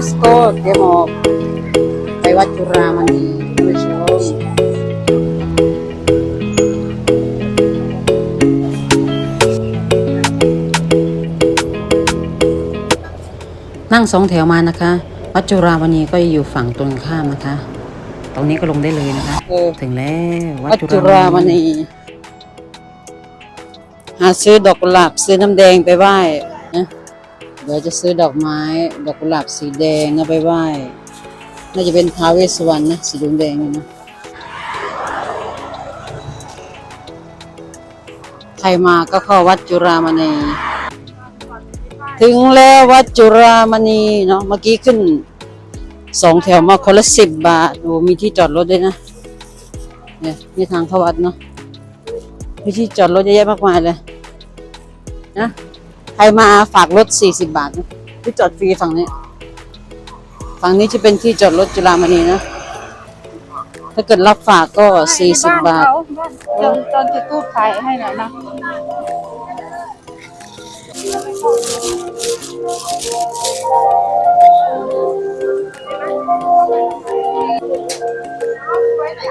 let's go เตรียมออกไปวัดจุฬามณีท่านผู้ชมนั่งสองแถวมานะคะ วัดจุฬามณีก็อยู่ฝั่งตรงข้ามนะคะ ตรงนี้ก็ลงได้เลยนะคะถึงแล้ววัดจุฬามณีหาซื้อดอกกุหลาบซื้อน้ำแดงไปไหว้นะ เดี๋ยวจะซื้อดอกไม้ ดอกกุหลาบสีแดงนะไปไหว้ น่าจะเป็นท้าวเวสสวรรณนะสีเหลืองแดงนี่นะ ใครมาก็เข้าวัดจุฬามณี ถึงแล้ววัดจุฬามณีเนาะ เมื่อกี้ขึ้นสองแถวมาคนละสิบบาท โอ้มีที่จอดรถด้วยนะ เนี่ยนี่ทางเข้าวัดเนาะ มีที่จอดรถเยอะแยะมากมายเลย นะ ใครมาฝากรถสี่สิบบาทนะที่จอดฟรีฝั่งนี้ ฝั่งนี้จะเป็นที่จอดรถจุฬามณีนะ ถ้าเกิดรับฝากก็สี่สิบบาทตอนตอนจุดตู้ขายให้หน่อยนะ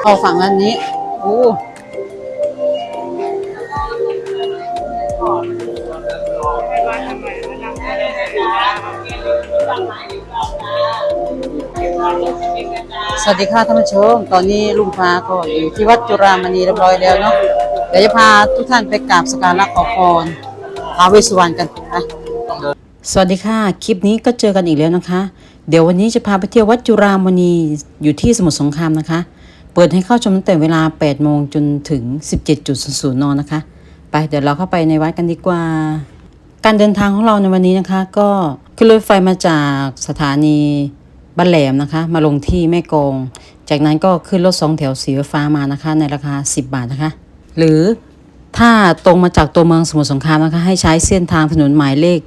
เอาฝั่งอันนี้ โอ้ สวัสดีค่ะท่านผู้ชม ตอนนี้ลุงพาก็อยู่ที่วัดจุฬามณีเรียบร้อยแล้วเนาะ เดี๋ยวจะพาทุกท่านไปกราบสการะขอพรท้าวเวสสุวรรณกันนะสวัสดีค่ะ คลิปนี้ก็เจอกันอีกแล้วนะคะ เดี๋ยววันนี้จะพาไปเที่ยววัดจุฬามณีอยู่ที่สมุทรสงครามนะคะ เปิดให้เข้าชมตั้งแต่เวลา 8 โมงจนถึง 17.00นนะคะ ไปเดี๋ยวเราเข้าไปในวัดกันดีกว่า การเดินทางของเราในวันนี้นะคะ ก็ขึ้นรถไฟมาจากสถานี บ้านแหลมนะคะ มาลงที่แม่กอง จากนั้นก็ขึ้นรถสองแถวสีฟ้ามานะคะ ในราคา 10 บาทนะคะ หรือถ้าตรงมาจากตัวเมืองสมุทรสงครามนะคะให้ใช้เส้นทางถนนหมายเลข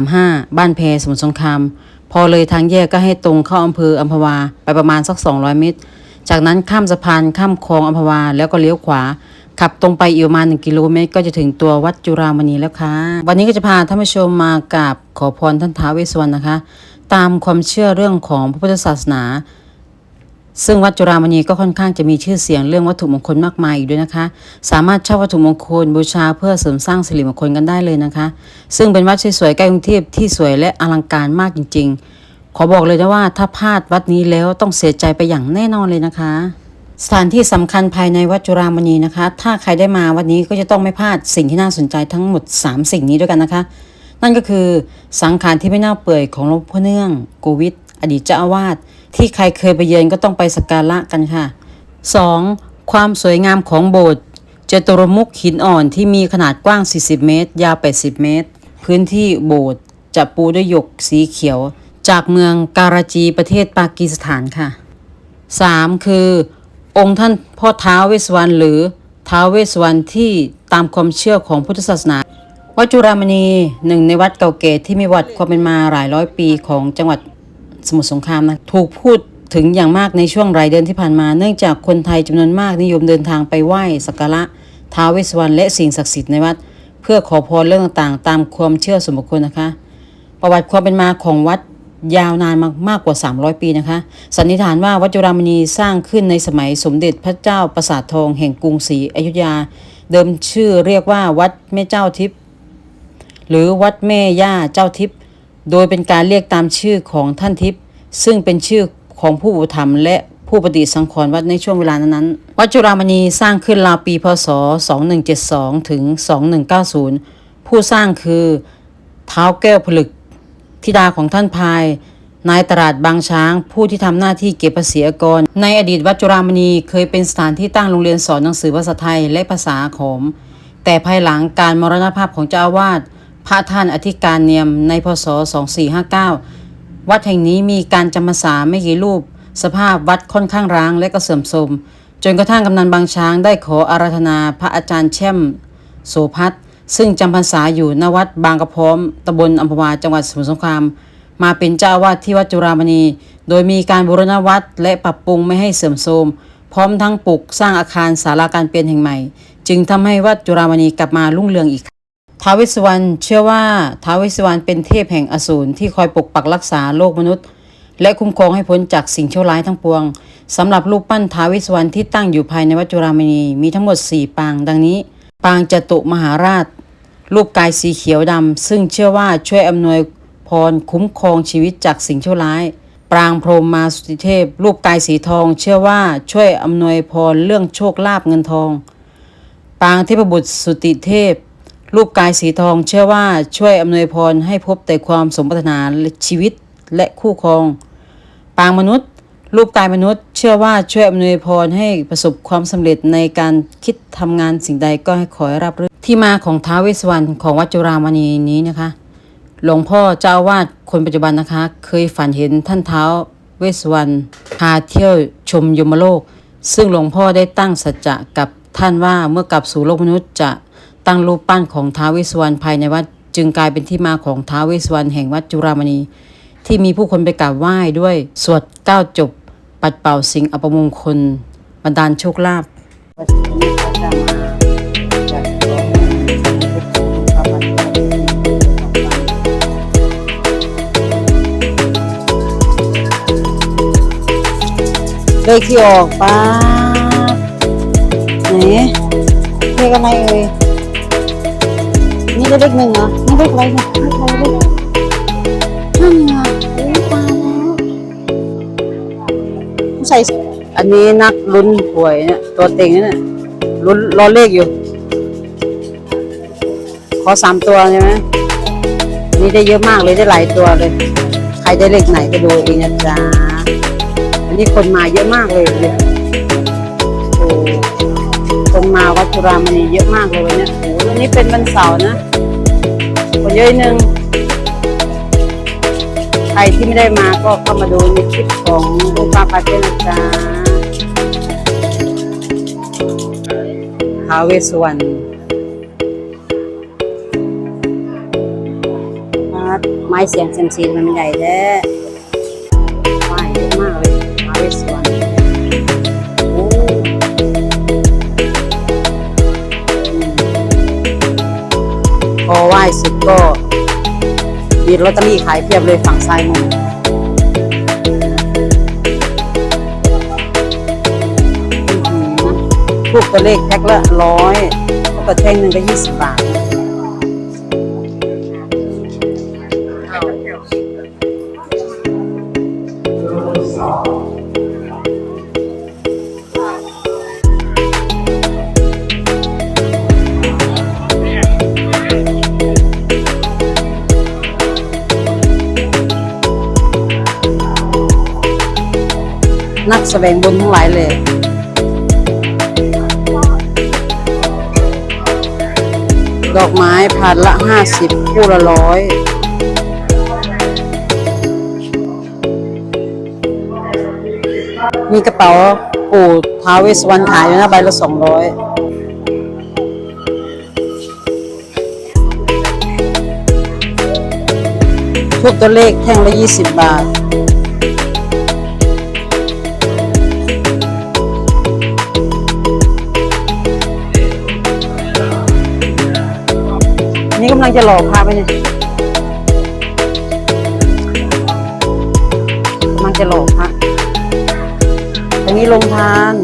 35 บ้านแพสมุทรสงครามพอเลยทางแยกก็ให้ตรงเข้าอำเภออัมพวาไปประมาณสัก 200 เมตร จากนั้นข้ามสะพานข้ามคลองอัมพวาแล้วก็เลี้ยวขวา ขับตรงไปอีกประมาณ1กิโลเมตร ก็จะถึงตัววัดจุฬามณีแล้วค่ะ วันนี้ก็จะพาท่านผู้ชมมากราบขอพรท่านท้าวเวสสวรรณนะคะ ตามความเชื่อเรื่องของพระพุทธศาสนา ซึ่งวัดจุฬามณีก็ค่อนข้างจะมีชื่อเสียงเรื่องวัตถุมงคลมากมายอีกด้วยนะคะ สามารถเช่าวัตถุมงคลบูชาเพื่อเสริมสร้างสิริมงคลกันได้เลยนะคะ ซึ่งเป็นวัดสวยๆใกล้กรุงเทพที่สวยและอลังการมากจริง ๆ ขอบอกเลยนะว่าถ้าพลาดวัดนี้แล้วต้องเสียใจไปอย่างแน่นอนเลยนะคะ สถานที่สำคัญภายในวัดจุฬามณีนะคะ ถ้าใครได้มาวัดนี้ก็จะต้องไม่พลาดสิ่งที่น่าสนใจทั้งหมด 3 สิ่งนี้ด้วยกันนะคะ นั่นก็คือสังขารที่ไม่เน่าเปื่อยของหลวงพ่อเนื่องโกวิทอดีตเจ้าอาวาสที่ใครเคยไปเยือนก็ต้องไปสักการะกันค่ะ 2. ความสวยงามของโบสถ์เจตุรมุขหินอ่อนที่มีขนาดกว้าง 40 เมตร ยาว 80 เมตร พื้นที่โบสถ์จะปูด้วยหยกสีเขียว จากเมืองการาจีประเทศปากีสถานค่ะ 3. คือ องค์ท่านพ่อท้าวเวสสวรรณหรือท้าวเวสสวรรณที่ตามความเชื่อของพุทธศาสนา วัดจุฬามณีหนึ่งในวัดเก่าแก่ที่มีวัติความเป็นมาหลายร้อยปีของจังหวัดสมุทรสงครามนะถูกพูดถึงอย่างมากในช่วงรายเดือนที่ผ่านมา เนื่องจากคนไทยจำนวนมากนิยมเดินทางไปไหว้สักการะท้าวเวสสวรรณและสิ่งศักดิ์สิทธิ์ในวัด เพื่อขอพรเรื่องต่างๆ ตามความเชื่อส่วนบุคคลนะคะ ประวัติความเป็นมาของวัด ยาวนานมากมากกว่า 300 ปีนะคะ สันนิษฐานว่าวัดจุฬามณีสร้างขึ้นในสมัยสมเด็จพระเจ้าประสาททองแห่งกรุงศรีอยุธยา เดิมชื่อเรียกว่าวัดแม่เจ้าทิพย์หรือวัดแม่ย่าเจ้าทิพย์โดยเป็นการเรียกตามชื่อของท่านทิพย์ซึ่งเป็นชื่อของผู้อุปถัมและผู้ปฏิสังขรณ์วัดในช่วงเวลานั้นๆวัดจุฬามณีสร้างขึ้นราวปีพศ 2172 ถึง 2190 ผู้สร้างคือเท้าแก้วผลึก ธิดาของท่านพาย นายตลาดบางช้าง ผู้ที่ทำหน้าที่เก็บภาษีอากร ในอดีตวัดจุฬามณีเคยเป็นสถานที่ตั้งโรงเรียนสอนหนังสือภาษาไทยและภาษาขมแต่ภายหลังการมรณภาพของเจ้าอาวาสพระท่านอธิการเนียมในพศ 2459 วัดแห่งนี้มีการจำพรรษาไม่กี่รูป สภาพวัดค่อนข้างร้างและก็เสื่อมโทรมจนกระทั่งกำนันบางช้างได้ขออาราธนาพระอาจารย์แช่ม โสพัฒน์ ซึ่งจำพรรษาอยู่ณวัดบางกระพร้อมตำบลอัมพวาจังหวัดสมุทรสงคราม มาเป็นเจ้าวาสที่วัดจุฬามณี โดยมีการบูรณวัดและปรับปรุงไม่ให้เสื่อมโทรมพร้อมทั้งปลูกสร้างอาคารศาลาการเปลี่ยนแห่งใหม่ จึงทำให้วัดจุฬามณีกลับมารุ่งเรืองอีกท้าวเวสวรรณเชื่อว่าท้าวเวสวรรณเป็นเทพแห่งอสูรที่คอยปกปักรักษาโลกมนุษย์ และคุ้มครองให้พ้นจากสิ่งชั่วร้ายทั้งปวงสำหรับรูปปั้นท้าวเวสสวรรณที่ตั้งอยู่ภายในวัดจุฬามณีมีทั้งหมด 4 ปางดังนี้ ปางจตุมหาราช รูปกายสีเขียวดำซึ่งเชื่อว่าช่วยอำนวยพรคุ้มครองชีวิตจากสิ่งชั่วร้าย ปรางพรหมมาสุติเทพ รูปกายสีทอง เชื่อว่าช่วยอำนวยพรเรื่องโชคลาภเงินทองปางเทพบุตรสุติเทพ รูปกายสีทอง เชื่อว่าช่วยอำนวยพรให้พบแต่ความสมปรารถนาชีวิตและคู่ครอง ปางมนุษย์ รูปกายมนุษย์ เชื่อว่าช่วยอำนวยพรให้ประสบความสำเร็จในการคิดทำงานสิ่งใดก็ให้ขอให้รับรื่น ที่มาของท้าวเวสสวรรณของวัดจุรามณีนี้นะคะ หลวงพ่อเจ้าวาสคนปัจจุบันนะคะ เคยฝันเห็นท่านเท้าวเวสสวรรณพาเที่ยวชมยมโลก ซึ่งหลวงพ่อได้ตั้งสัจจะกับท่านว่าเมื่อกลับสู่โลกมนุษย์จะตั้งรูปปั้นของท้าวเวสสวรรณภายในวัด จึงกลายเป็นที่มาของท้าวเวสสวรรณแห่งวัดจุรามณี ที่มีผู้คนไปกราบไหว้ด้วยสวดเก้าจบ ปัดเป่าสิ่งอัปมงคลบันดาลโชคลาภ เลขที่ออกป้าไหนเลขอะไรเอ่ยนี่ได้เลขหนึ่งเหรอนี่เลขอะไรเนี่ยเลขอะไรเลขนั่นไงอุ๊ยตายแล้วใส่อันนี้นักลุ้นหวยเนี่ยตัวเต็งเนี่ยลุ้นรอเลขอยู่ ขอสามตัวใช่ไหมนนี้ได้เยอะมากเลยได้หลายตัวเลย ใครได้เลขไหนก็ดูเองนะจ๊ะ อันนี้คนมาเยอะมากเลยเนี่ยโอ้คนมาวัดจุรามณีเยอะมากเลยวันเนี่ยโอ้วันนี้เป็นวันเสาร์นะคนเยอะนึงใครที่ไม่ได้มาก็เข้ามาดูในคลิปของลูกปลาปาเต้นจ๊ะท้าวเวสวรรณไม้เสียงเซมซีมันใหญ่แท้ไอไหว้เสร็จก็มีลอตเตอรี่ขายเพียบเลยฝั่งซ้ายมือถูกตัวเลขแพ็คละร้อยแล้วก็แท่งหนึ่งก็ยี่สิบบาท แสวงบุญทั้งหลายเลยดอกไม้พันละห้าสิบคู่ละร้อยมีกระเป๋าปู่ท้าวเวสสวรรณขายอยู่นะใบละสองร้อยทุกตัวเลขแท่งละยี่สิบบาทำลังจะหลอกพาไปเนี่ยกำลังจะหลอกพระตรงนี้ลงทาน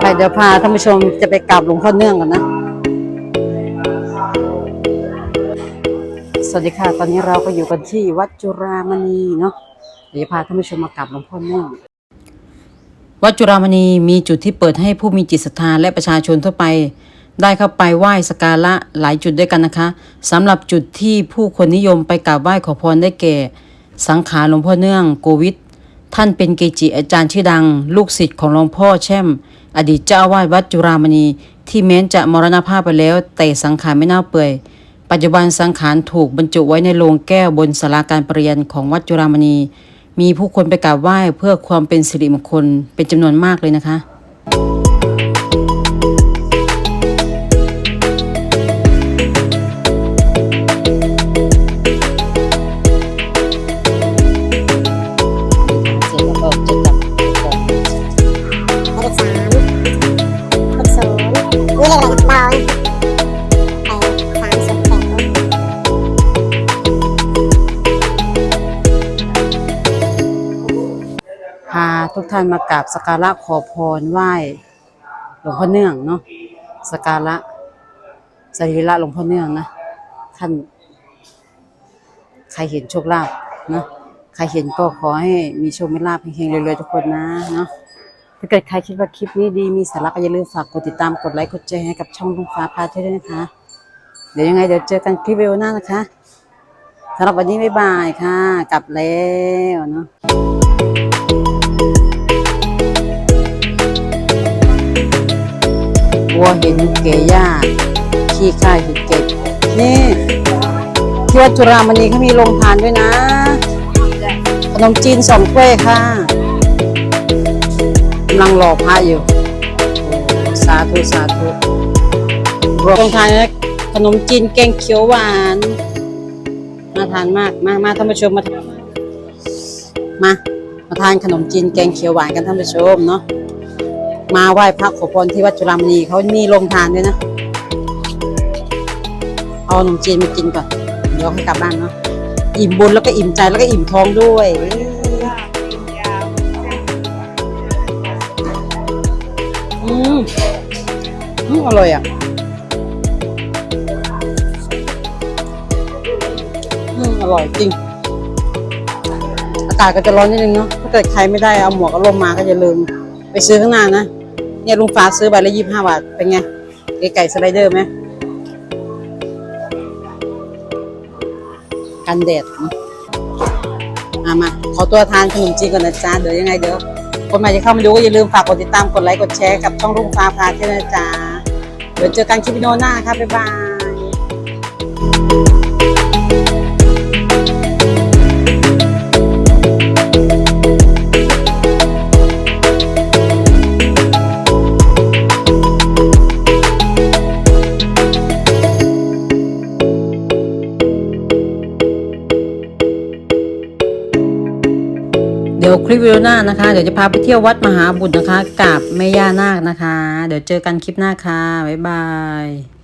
ไปเดี๋ยวพาท่านผู้ชมจะไปกราบหลวงพ่อเนื่องกันนะ สวัสดีค่ะ ตอนนี้เราก็อยู่กันที่วัดจุรามณีเนาะเดี๋ยวพาท่านผู้ชมมากราบหลวงพ่อเนื่องวัดจุรามณีมีจุดที่เปิดให้ผู้มีจิตศรัทธาและประชาชนทั่วไป ได้เข้าไปไหว้สการะหลายจุดด้วยกันนะคะสำหรับจุดที่ผู้คนนิยมไปกราบไหว้ขอพรได้แก่ สังขารหลวงพ่อเนื่องโกวิทท่านเป็นเกจิอาจารย์ชื่อดัง ลูกศิษย์ของหลวงพ่อแช่ม อดีตเจ้าอาวาสวัดจุรามณี ที่แม้นจะมรณภาพไปแล้ว แต่สังขารไม่เน่าเปื่อย ปัจจุบันสังขารถูกบรรจุไว้ในโลงแก้วบนศาลาการประเรียนของวัดจุรามณี มีผู้คนไปกราบไหว้เพื่อความเป็นสิริมงคลเป็นจำนวนมากเลยนะคะ ทุกท่านมากราบสักการะขอพรไหว้หลวงพ่อเนื่องเนาะสักการะสรีระหลวงพ่อเนื่องนะท่าน ใครเห็นโชคลาภนะใครเห็นก็ขอให้มีโชคมีลาภเฮงๆรวยๆทุกคนนะเนาะถ้าเกิดใครคิดว่าคลิปนี้ดีมีสาระก็อย่าลืมฝากกดติดตามกดไลค์กดแชร์ให้กับช่องลุงฟ้าพาเที่ยวด้วยนะคะ เดี๋ยวยังไงเดี๋ยวเจอกันคลิปวิดีโอหน้านะคะสำหรับวันนี้บ๊ายบายค่ะ กลับแล้วเนาะ วัวเห็นเกย่าขี้ข้าเห็นเกตนี่ที่วัดจุฬามณีเขามีโรงทานด้วยนะ ขนมจีนสองถ้วยค่ะกำลังรอพระอยู่สาธุสาธุโรงทานนะขนมจีนแกงเขียวหวานน่าทานมากมามาท่านผู้ชมมามามาทานขนมจีนแกงเขียวหวานกันท่านผู้ชมเนาะ มาไหว้พระขอพรที่วัดจุฬามณีเขามีโรงทานด้วยนะ เอาขนมจีนมากินก่อน เดี๋ยวให้กลับบ้านเนาะ อิ่มบุญแล้วก็อิ่มใจแล้วก็อิ่มท้องด้วย อืมอืมอร่อยอะอืมอร่อยจริง อากาศก็จะร้อนนิดนึงเนาะ ถ้าเกิดใครไม่ได้เอาหมวกกับร่มมาก็อย่าลืมไปซื้อข้างหน้านะ เนี่ยลุงฟ้าซื้อใบละยี่สิบห้าบาท เป็นไงเก๋ไก่สไลเดอร์ไหมกันแดดมามา ขอตัวทานขนมจีนก่อนนะจ๊ะ เดี๋ยวยังไงเดี๋ยวคนใหม่จะเข้ามาดูก็อย่าลืมฝากกดติดตาม กดไลค์ กดแชร์กับช่องรุ่งฟ้าพาเที่ยวนะจ๊ะ เดี๋ยวเจอกันคลิปวิดีโอหน้าครับบ๊ายบาย คลิปวิดีโอหน้านะคะ เดี๋ยวจะพาไปเที่ยววัดมหาบุตรนะคะ กับแม่ย่านาคนะคะ เดี๋ยวเจอกันคลิปหน้าค่ะ บ๊ายบาย